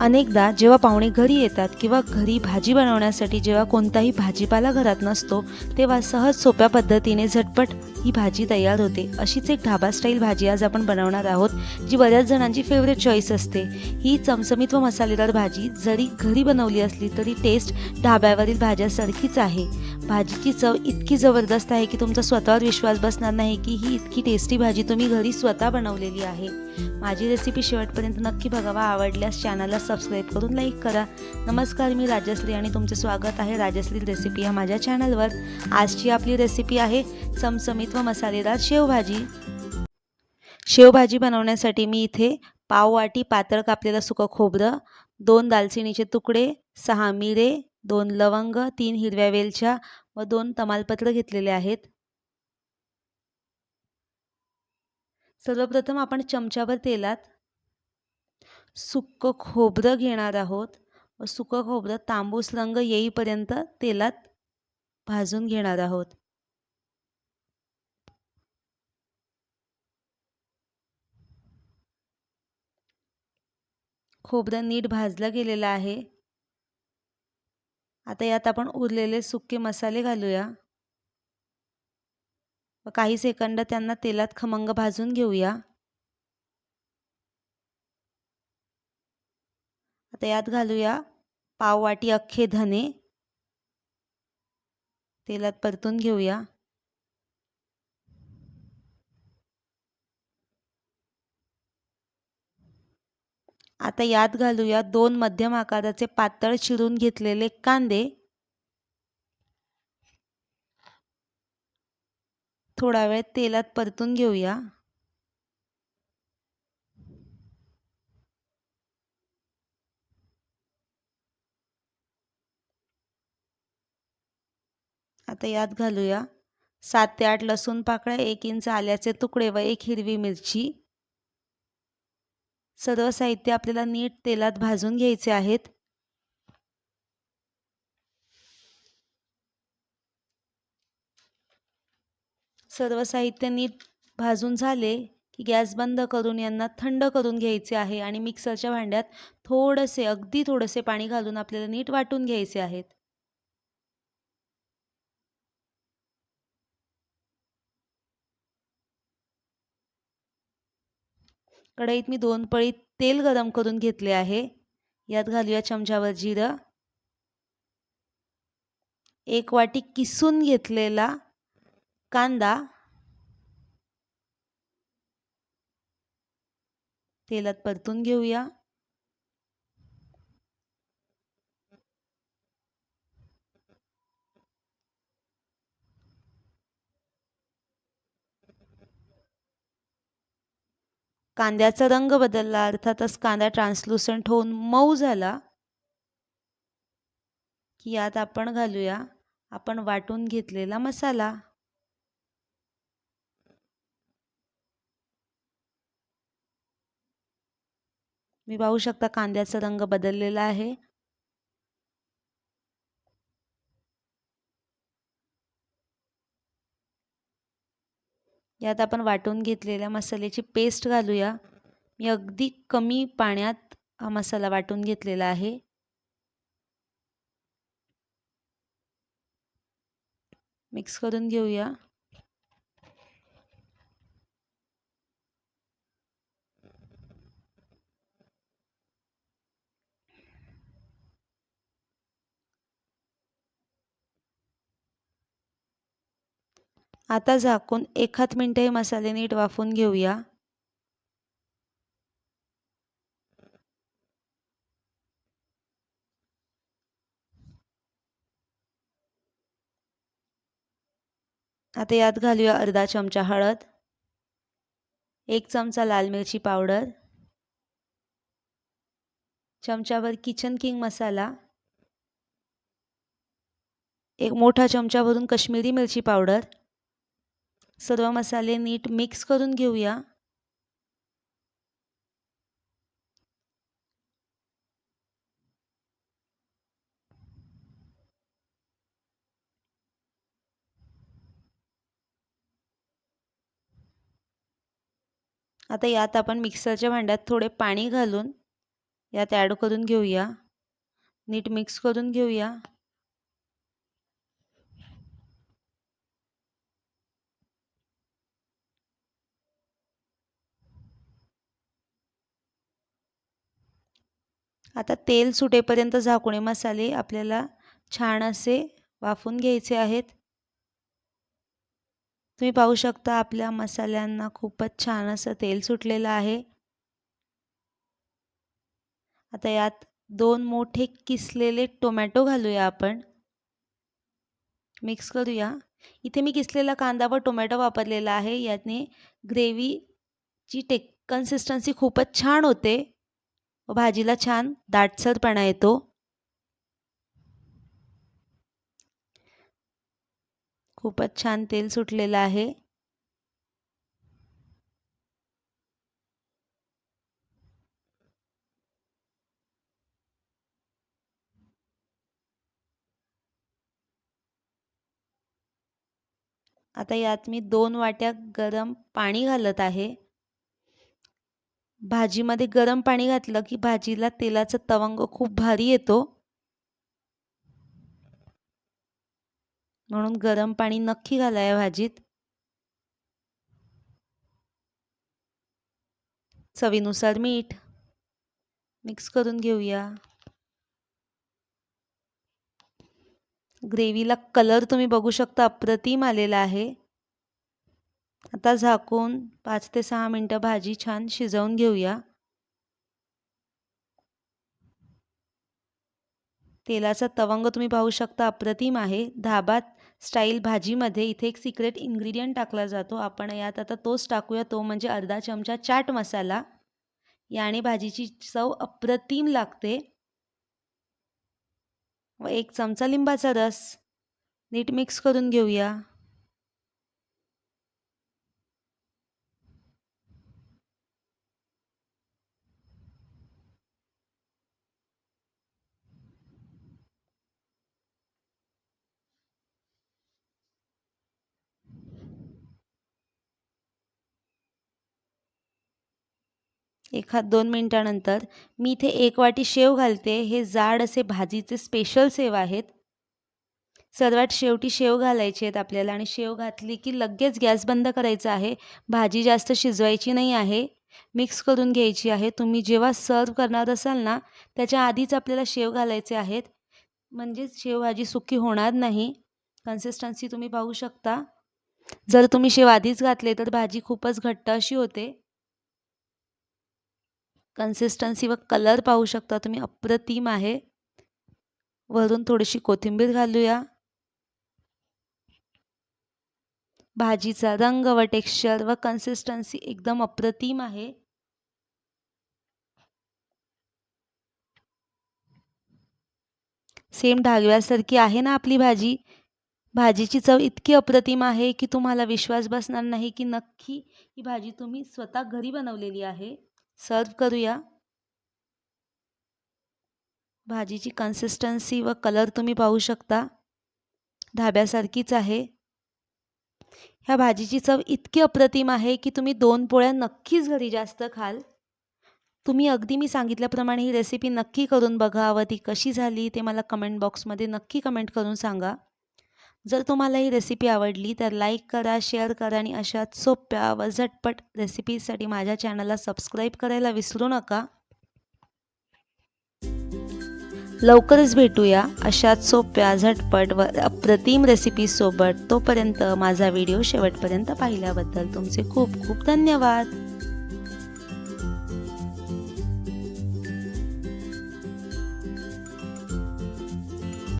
अनेकदा जेव्हा पाहुणे घरी येतात किंवा घरी भाजी बनवण्यासाठी जेव्हा कोणताही भाजीपाला घरात नसतो तेव्हा सहज सोप्या पद्धतीने झटपट ही भाजी तयार होते. अशीच एक ढाबा स्टाईल भाजी आज आपण बनवणार आहोत जी बऱ्याच जणांची फेवरेट चॉईस असते. ही चमचमीत व मसालेदार भाजी जरी घरी बनवली असली तरी टेस्ट ढाब्यावरील भाज्यासारखीच आहे. भाजीची चव इतकी जबरदस्त आहे की तुमचा स्वतःवर विश्वास बसणार नाही की ही इतकी टेस्टी भाजी तुम्ही घरी स्वतः बनवलेली आहे. माझी रेसिपी शेवटपर्यंत नक्की बघावा. आवडल्यास चॅनलला सबस्क्राईब करून लाईक करा. नमस्कार मी राजश्री आणि तुमचे स्वागत आहे राजश्री रेसिपी या माझ्या चॅनलवर आजची आपली रेसिपी आहे चमचमीत व मसालेदार शेवभाजी. शेवभाजी बनवण्यासाठी मी इथे पाव वाटी पातळ कापलेलं सुकं खोबरं दोन दालचिनीचे तुकडे सहा मिरे दोन लवंग तीन हिरव्या वेलच्या व दोन तमालपत्र घेतलेले आहेत. सर्वप्रथम आपण चमच्यावर तेलात सुक्कं खोबरं घेणार आहोत व सुकं खोबरं तांबूस रंग येईपर्यंत तेलात भाजून घेणार आहोत. खोबरं नीट भाजलं गेलेलं आहे. आता यात आपण उरलेले सुके मसाले घालूया. व काही सेकंद त्यांना तेलात खमंग भाजून घेऊया. आता यात घालूया पाववाटी अख्खे धने. तेलात परतून घेऊया. आता यात घालूया दोन मध्यम आकाराचे पातळ चिरून घेतलेले कांदे. थोडा वेळ तेलात परतून घेऊया. आता यात घालूया. सात ते आठ लसूण पाकळ्या एक इंच आल्याचे तुकडे व एक हिरवी मिरची. सर्व साहित्य आपल्याला नीट तेलात भाजून घ्यायचे आहेत. सर्व साहित्य नीट भाजून झाले की गॅस बंद करून यांना थंड करून घ्यायचे आहे आणि मिक्सरच्या भांड्यात थोडंसे अगदी थोडेसे पाणी घालून आपल्याला नीट वाटून घ्यायचे आहेत. कढईत मी दोन पळी तेल गरम करून घेतले आहे. यात घालूया चमच्यावर जिरं. एक वाटी किसून घेतलेला कांदा. तेलात परतून घेऊया. कांद्याचा रंग बदलला अर्थातच कांदा ट्रान्सलुसंट होऊन मऊ झाला. की यात आपण घालूया आपण वाटून घेतलेला मसाला. मी पाहू शकता कांद्याचा रंग बदललेला आहे. यात आपण वाटून घेतलेल्या मसाल्याची पेस्ट घालूया. मी अगदी कमी पाण्यात हा मसाला वाटून घेतलेला आहे. मिक्स करून घेऊया. आता झाकून एखाद मिनटं हे मसाले नीट वाफून घेऊया. आता यात घालूया अर्धा चमचा हळद एक चमचा लाल मिरची पावडर चमच्यावर किचन किंग मसाला एक मोठा चमचा भरून कश्मीरी मिरची पावडर सर्व मसाले नीट मिक्स करून घेऊया. आता यात आपण मिक्सरच्या भांड्यात थोडे पाणी घालून यात ॲड करून घेऊया. नीट मिक्स करून घेऊया. आता तेल सुटेपर्यंत झाकुणे मसाले आपल्याला छान असे वाफून घ्यायचे आहेत. तुम्ही पाहू शकता आपल्या मसाल्यांना खूपच छान असं तेल सुटलेलं आहे. आता यात दोन मोठे किसलेले टोमॅटो घालूया आपण. मिक्स करूया. इथे मी किसलेला कांदा व टोमॅटो वापरलेला आहे. याने ग्रेव्हीची टेक कन्सिस्टन्सी खूपच छान होते. व भाजीला छान दाटसरपणा येतो. खूपच छान तेल सुटलेलं आहे. आता यात मी दोन वाट्या गरम पाणी घालत आहे. भाजीमध्ये गरम पाणी घातलं की भाजीला तेलाचा तवंग खूप भारी येतो. म्हणून गरम पाणी नक्की घाला या भाजीत. चवीनुसार मीठ मिक्स करून घेऊया. ग्रेव्हीला कलर तुम्ही बघू शकता अप्रतिम आलेला आहे. आता झाकून पाच ते सहा मिनटं भाजी छान शिजवून घेऊया. तेलाचा तवंग तुम्ही पाहू शकता अप्रतिम आहे. धाबात स्टाईल भाजीमध्ये इथे एक सिक्रेट इन्ग्रेडियंट टाकला जातो. आपण यात आता तोच टाकूया. तो म्हणजे अर्धा चमचा चाट मसाला. याने भाजीची चव अप्रतिम लागते. व एक चमचा लिंबाचा रस. नीट मिक्स करून घेऊया. एखाद दोन मिनटानंतर मी इथे एक वाटी शेव घालते. हे जाड असे भाजीचे स्पेशल सेव आहेत. सर्वात शेवटी शेव घालायचे आहेत आपल्याला आणि शेव घातली की लगेच गॅस बंद करायचा आहे. भाजी जास्त शिजवायची नाही आहे. मिक्स करून घ्यायची आहे. तुम्ही जेव्हा सर्व करणार असाल ना त्याच्या आधीच आपल्याला शेव घालायचे आहेत. म्हणजेच शेव भाजी सुकी होणार नाही. कन्सिस्टन्सी तुम्ही पाहू शकता. जर तुम्ही शेव आधीच घातले तर भाजी खूपच घट्ट अशी होते. कन्सिस्टन्सी व कलर पाहू शकता. तुम्ही अप्रतिम आहे. वरून थोडीशी कोथिंबीर घालूया. भाजीचा रंग व टेक्स्चर व कन्सिस्टन्सी एकदम अप्रतिम आहे. सेम ढागव्यासारखी आहे ना आपली भाजी? भाजीची चव इतकी अप्रतिम आहे की तुम्हाला विश्वास बसणार नाही की नक्की ही भाजी तुम्ही स्वतः घरी बनवलेली आहे. सर्व करूया. भाजीची कन्सिस्टन्सी व कलर तुम्ही पाहू शकता. ढाब्यासारखीच आहे. ह्या भाजीची चव इतकी अप्रतिम आहे की तुम्ही दोन पोळ्या नक्कीच घरी जास्त खाल. तुम्ही अगदी मी सांगितल्याप्रमाणे ही रेसिपी नक्की करून बघा व ती कशी झाली ते मला कमेंट बॉक्समध्ये नक्की कमेंट करून सांगा. जर तुम्हाला ही रेसिपी आवडली तर लाईक करा शेअर करा आणि अशाच सोप्या व झटपट रेसिपीजसाठी माझ्या चॅनलला सबस्क्राईब करायला विसरू नका. लवकरच भेटूया अशाच सोप्या झटपट व अप्रतिम रेसिपीसोबत तोपर्यंत माझा व्हिडिओ शेवटपर्यंत पाहिल्याबद्दल तुमचे खूप खूप धन्यवाद.